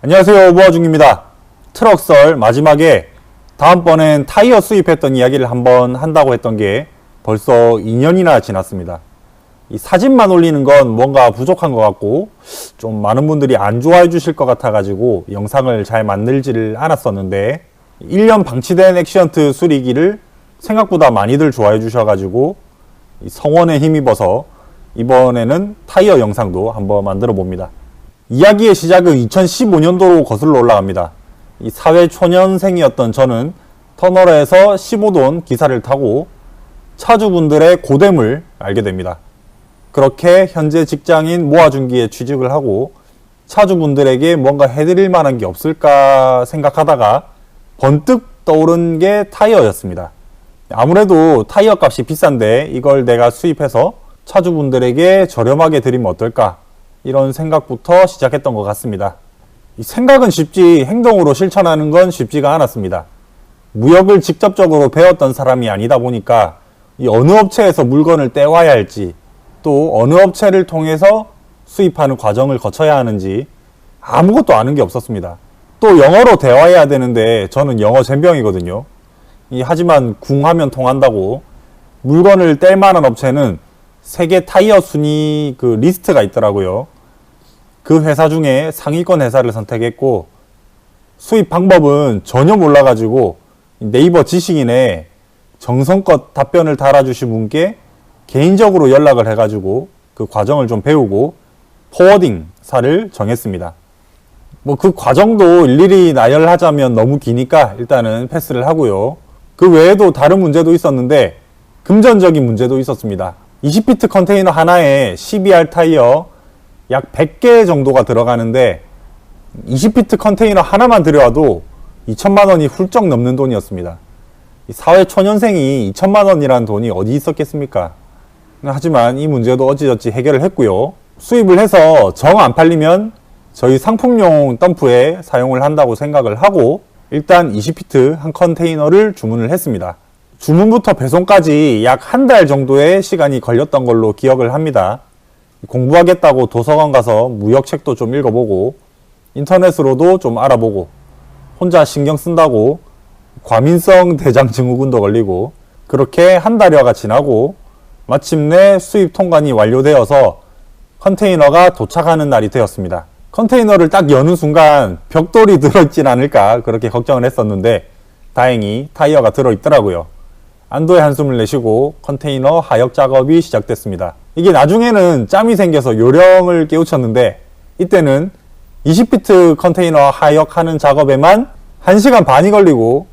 안녕하세요. 오보아중입니다. 트럭썰 마지막에 다음번엔 타이어 수입했던 이야기를 한번 한다고 했던 게 벌써 2년이나 지났습니다. 이 사진만 올리는 건 뭔가 부족한 것 같고 좀 많은 분들이 안 좋아해 주실 것 같아 가지고 영상을 잘 만들지를 않았었는데 1년 방치된 액션트 수리기를 생각보다 많이들 좋아해 주셔 가지고 이 성원에 힘입어서 이번에는 타이어 영상도 한번 만들어 봅니다 이야기의 시작은 2015년도로 거슬러 올라갑니다. 이 사회 초년생이었던 저는 터널에서 15돈 기사를 타고 차주분들의 고됨을 알게 됩니다. 그렇게 현재 직장인 모아준기에 취직을 하고 차주분들에게 뭔가 해드릴 만한 게 없을까 생각하다가 번뜩 떠오른 게 타이어였습니다. 아무래도 타이어 값이 비싼데 이걸 내가 수입해서 차주분들에게 저렴하게 드리면 어떨까 이런 생각부터 시작했던 것 같습니다. 이 생각은 쉽지 행동으로 실천하는 건 쉽지가 않았습니다. 무역을 직접적으로 배웠던 사람이 아니다 보니까 이 어느 업체에서 물건을 떼와야 할지 또 어느 업체를 통해서 수입하는 과정을 거쳐야 하는지 아무것도 아는 게 없었습니다. 또 영어로 대화해야 되는데 저는 영어 젬병이거든요. 이 하지만 궁하면 통한다고 물건을 뗄 만한 업체는 세계 타이어 순위 그 리스트가 있더라고요. 그 회사 중에 상위권 회사를 선택했고 수입 방법은 전혀 몰라가지고 네이버 지식인에 정성껏 답변을 달아주신 분께 개인적으로 연락을 해가지고 그 과정을 좀 배우고 포워딩사를 정했습니다. 뭐 그 과정도 일일이 나열하자면 너무 기니까 일단은 패스를 하고요. 그 외에도 다른 문제도 있었는데 금전적인 문제도 있었습니다. 20피트 컨테이너 하나에 12R 타이어 약 100개 정도가 들어가는데 20피트 컨테이너 하나만 들여와도 2천만 원이 훌쩍 넘는 돈이었습니다. 이 사회 초년생이 2천만 원이라는 돈이 어디 있었겠습니까? 하지만 이 문제도 어찌저찌 해결을 했고요. 수입을 해서 정 안 팔리면 저희 상품용 덤프에 사용을 한다고 생각을 하고 일단 20피트 한 컨테이너를 주문을 했습니다. 주문부터 배송까지 약 한 달 정도의 시간이 걸렸던 걸로 기억을 합니다. 공부하겠다고 도서관 가서 무역책도 좀 읽어보고 인터넷으로도 좀 알아보고 혼자 신경 쓴다고 과민성 대장 증후군도 걸리고 그렇게 한 달여가 지나고 마침내 수입 통관이 완료되어서 컨테이너가 도착하는 날이 되었습니다. 컨테이너를 딱 여는 순간 벽돌이 들어있진 않을까 그렇게 걱정을 했었는데 다행히 타이어가 들어있더라고요. 안도의 한숨을 내쉬고 컨테이너 하역 작업이 시작됐습니다. 이게 나중에는 짬이 생겨서 요령을 깨우쳤는데 이때는 20피트 컨테이너 하역하는 작업에만 1시간 반이 걸리고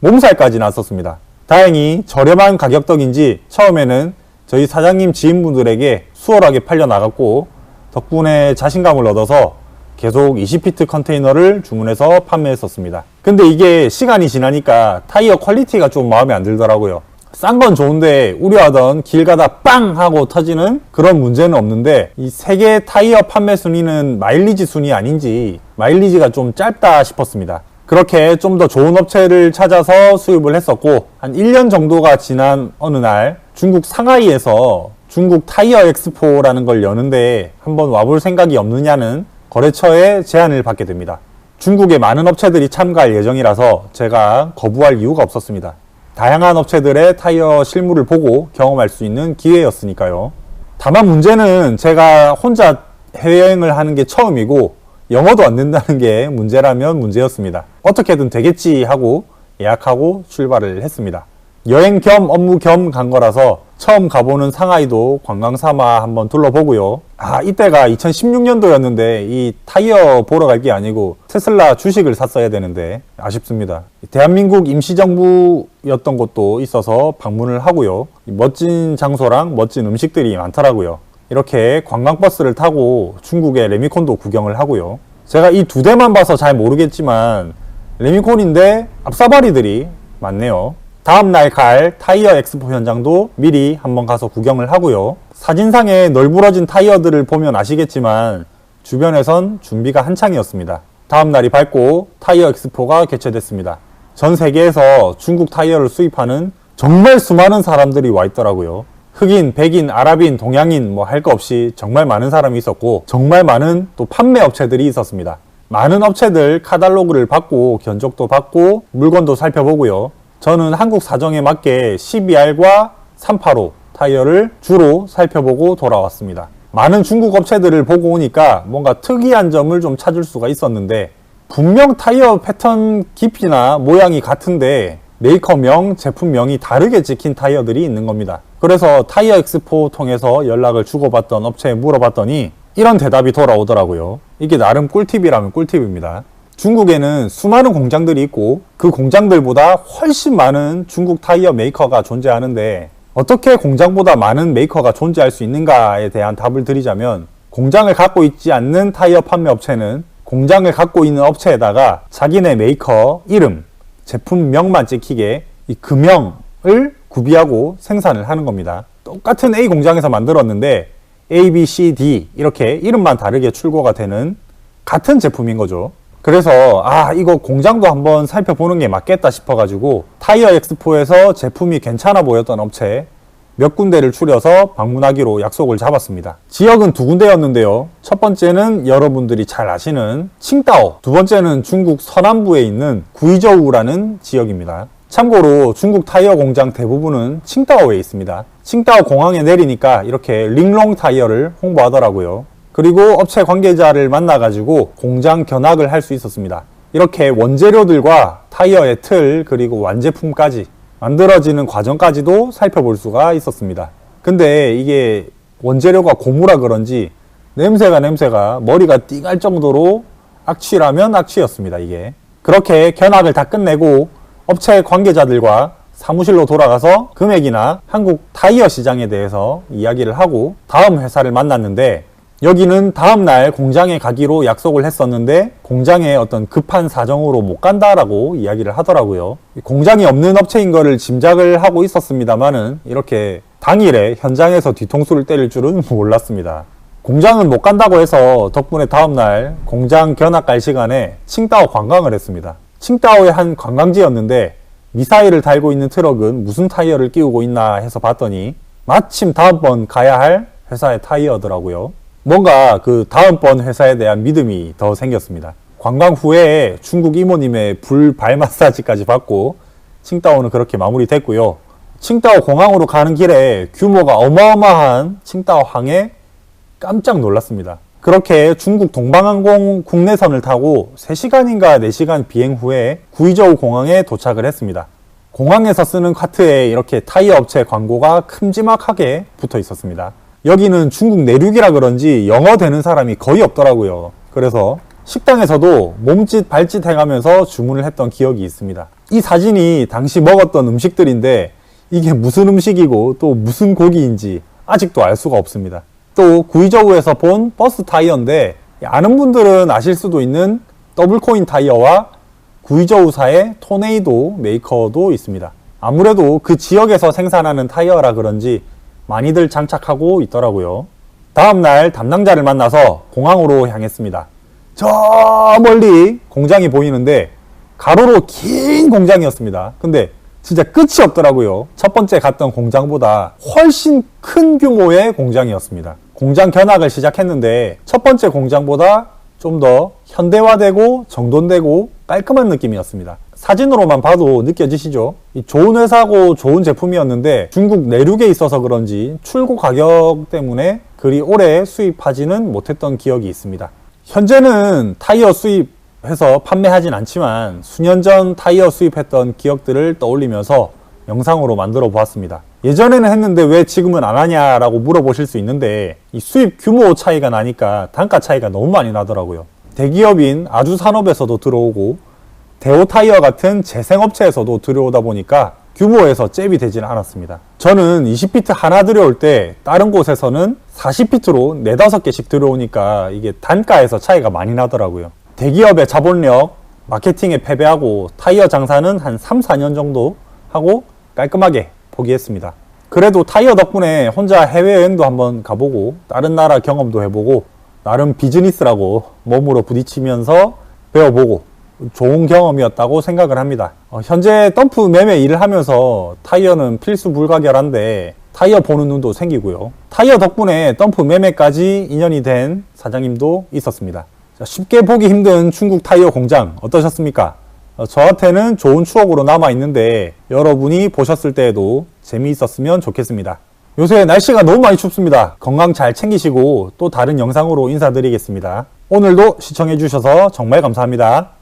몸살까지 났었습니다. 다행히 저렴한 가격 덕인지 처음에는 저희 사장님 지인분들에게 수월하게 팔려 나갔고 덕분에 자신감을 얻어서 계속 20피트 컨테이너를 주문해서 판매했었습니다. 근데 이게 시간이 지나니까 타이어 퀄리티가 좀 마음에 안 들더라고요. 싼 건 좋은데 우려하던 길 가다 빵 하고 터지는 그런 문제는 없는데 이 세계 타이어 판매 순위는 마일리지 순위 아닌지 마일리지가 좀 짧다 싶었습니다. 그렇게 좀 더 좋은 업체를 찾아서 수입을 했었고 한 1년 정도가 지난 어느 날 중국 상하이에서 중국 타이어 엑스포라는 걸 여는데 한번 와볼 생각이 없느냐는 거래처에 제안을 받게 됩니다. 중국의 많은 업체들이 참가할 예정이라서 제가 거부할 이유가 없었습니다. 다양한 업체들의 타이어 실물을 보고 경험할 수 있는 기회였으니까요. 다만 문제는 제가 혼자 해외여행을 하는 게 처음이고 영어도 안 된다는 게 문제라면 문제였습니다. 어떻게든 되겠지 하고 예약하고 출발을 했습니다. 여행 겸 업무 겸 간 거라서 처음 가보는 상하이도 관광 삼아 한번 둘러보고요. 아, 이때가 2016년도였는데 이 타이어 보러 갈 게 아니고 테슬라 주식을 샀어야 되는데 아쉽습니다. 대한민국 임시정부였던 곳도 있어서 방문을 하고요. 멋진 장소랑 멋진 음식들이 많더라고요. 이렇게 관광버스를 타고 중국의 레미콘도 구경을 하고요. 제가 이 두 대만 봐서 잘 모르겠지만 레미콘인데 앞사바리들이 많네요. 다음날 갈 타이어 엑스포 현장도 미리 한번 가서 구경을 하고요. 사진상에 널브러진 타이어들을 보면 아시겠지만 주변에선 준비가 한창이었습니다. 다음 날이 밝고 타이어 엑스포가 개최됐습니다. 전 세계에서 중국 타이어를 수입하는 정말 수많은 사람들이 와 있더라고요. 흑인, 백인, 아랍인, 동양인 뭐 할 거 없이 정말 많은 사람이 있었고 정말 많은 또 판매 업체들이 있었습니다. 많은 업체들 카달로그를 받고 견적도 받고 물건도 살펴보고요. 저는 한국 사정에 맞게 12R과 385 타이어를 주로 살펴보고 돌아왔습니다. 많은 중국 업체들을 보고 오니까 뭔가 특이한 점을 좀 찾을 수가 있었는데 분명 타이어 패턴 깊이나 모양이 같은데 메이커명, 제품명이 다르게 찍힌 타이어들이 있는 겁니다. 그래서 타이어 엑스포 통해서 연락을 주고받던 업체에 물어봤더니 이런 대답이 돌아오더라고요. 이게 나름 꿀팁이라면 꿀팁입니다. 중국에는 수많은 공장들이 있고 그 공장들보다 훨씬 많은 중국 타이어 메이커가 존재하는데 어떻게 공장보다 많은 메이커가 존재할 수 있는가에 대한 답을 드리자면 공장을 갖고 있지 않는 타이어 판매 업체는 공장을 갖고 있는 업체에다가 자기네 메이커 이름, 제품명만 찍히게 이 금형을 구비하고 생산을 하는 겁니다. 똑같은 A 공장에서 만들었는데 A, B, C, D 이렇게 이름만 다르게 출고가 되는 같은 제품인 거죠. 그래서 아 이거 공장도 한번 살펴보는 게 맞겠다 싶어가지고 타이어 엑스포에서 제품이 괜찮아 보였던 업체 몇 군데를 추려서 방문하기로 약속을 잡았습니다. 지역은 두 군데였는데요. 첫 번째는 여러분들이 잘 아시는 칭다오, 두 번째는 중국 서남부에 있는 구이저우라는 지역입니다. 참고로 중국 타이어 공장 대부분은 칭다오에 있습니다. 칭다오 공항에 내리니까 이렇게 링롱 타이어를 홍보하더라고요. 그리고 업체 관계자를 만나가지고 공장 견학을 할 수 있었습니다. 이렇게 원재료들과 타이어의 틀 그리고 완제품까지 만들어지는 과정까지도 살펴볼 수가 있었습니다. 근데 이게 원재료가 고무라 그런지 냄새가 냄새가 머리가 띵할 정도로 악취라면 악취였습니다. 이게 그렇게 견학을 다 끝내고 업체 관계자들과 사무실로 돌아가서 금액이나 한국 타이어 시장에 대해서 이야기를 하고 다음 회사를 만났는데 여기는 다음날 공장에 가기로 약속을 했었는데 공장에 어떤 급한 사정으로 못 간다라고 이야기를 하더라고요. 공장이 없는 업체인 거를 짐작을 하고 있었습니다만은 이렇게 당일에 현장에서 뒤통수를 때릴 줄은 몰랐습니다. 공장은 못 간다고 해서 덕분에 다음날 공장 견학 갈 시간에 칭다오 관광을 했습니다. 칭다오의 한 관광지였는데 미사일을 달고 있는 트럭은 무슨 타이어를 끼우고 있나 해서 봤더니 마침 다음번 가야 할 회사의 타이어더라고요. 뭔가 그 다음번 회사에 대한 믿음이 더 생겼습니다. 관광 후에 중국 이모님의 불발 마사지까지 받고 칭다오는 그렇게 마무리됐고요. 칭다오 공항으로 가는 길에 규모가 어마어마한 칭다오 항에 깜짝 놀랐습니다. 그렇게 중국 동방항공 국내선을 타고 3시간인가 4시간 비행 후에 구이저우 공항에 도착을 했습니다. 공항에서 쓰는 카트에 이렇게 타이어 업체 광고가 큼지막하게 붙어 있었습니다. 여기는 중국 내륙이라 그런지 영어 되는 사람이 거의 없더라고요. 그래서 식당에서도 몸짓 발짓 해가면서 주문을 했던 기억이 있습니다. 이 사진이 당시 먹었던 음식들인데 이게 무슨 음식이고 또 무슨 고기인지 아직도 알 수가 없습니다. 또 구이저우에서 본 버스 타이어인데 아는 분들은 아실 수도 있는 더블코인 타이어와 구이저우사의 토네이도 메이커도 있습니다. 아무래도 그 지역에서 생산하는 타이어라 그런지 많이들 장착하고 있더라고요. 다음날 담당자를 만나서 공항으로 향했습니다. 저 멀리 공장이 보이는데 가로로 긴 공장이었습니다. 근데 진짜 끝이 없더라고요. 첫 번째 갔던 공장보다 훨씬 큰 규모의 공장이었습니다. 공장 견학을 시작했는데 첫 번째 공장보다 좀 더 현대화되고 정돈되고 깔끔한 느낌이었습니다. 사진으로만 봐도 느껴지시죠? 이 좋은 회사고 좋은 제품이었는데 중국 내륙에 있어서 그런지 출고 가격 때문에 그리 오래 수입하지는 못했던 기억이 있습니다. 현재는 타이어 수입해서 판매하진 않지만 수년 전 타이어 수입했던 기억들을 떠올리면서 영상으로 만들어 보았습니다. 예전에는 했는데 왜 지금은 안 하냐라고 물어보실 수 있는데 이 수입 규모 차이가 나니까 단가 차이가 너무 많이 나더라고요. 대기업인 아주 산업에서도 들어오고 대오 타이어 같은 재생업체에서도 들어오다 보니까 규모에서 잽이 되지는 않았습니다. 저는 20피트 하나 들여올 때 다른 곳에서는 40피트로 4, 5개씩 들어오니까 이게 단가에서 차이가 많이 나더라고요. 대기업의 자본력, 마케팅에 패배하고 타이어 장사는 한 3, 4년 정도 하고 깔끔하게 포기했습니다. 그래도 타이어 덕분에 혼자 해외여행도 한번 가보고 다른 나라 경험도 해보고 나름 비즈니스라고 몸으로 부딪히면서 배워보고 좋은 경험이었다고 생각을 합니다. 어, 현재 덤프 매매 일을 하면서 타이어는 필수 불가결한데 타이어 보는 눈도 생기고요. 타이어 덕분에 덤프 매매까지 인연이 된 사장님도 있었습니다. 자, 쉽게 보기 힘든 중국 타이어 공장 어떠셨습니까? 어, 저한테는 좋은 추억으로 남아 있는데 여러분이 보셨을 때에도 재미있었으면 좋겠습니다. 요새 날씨가 너무 많이 춥습니다. 건강 잘 챙기시고 또 다른 영상으로 인사드리겠습니다. 오늘도 시청해주셔서 정말 감사합니다.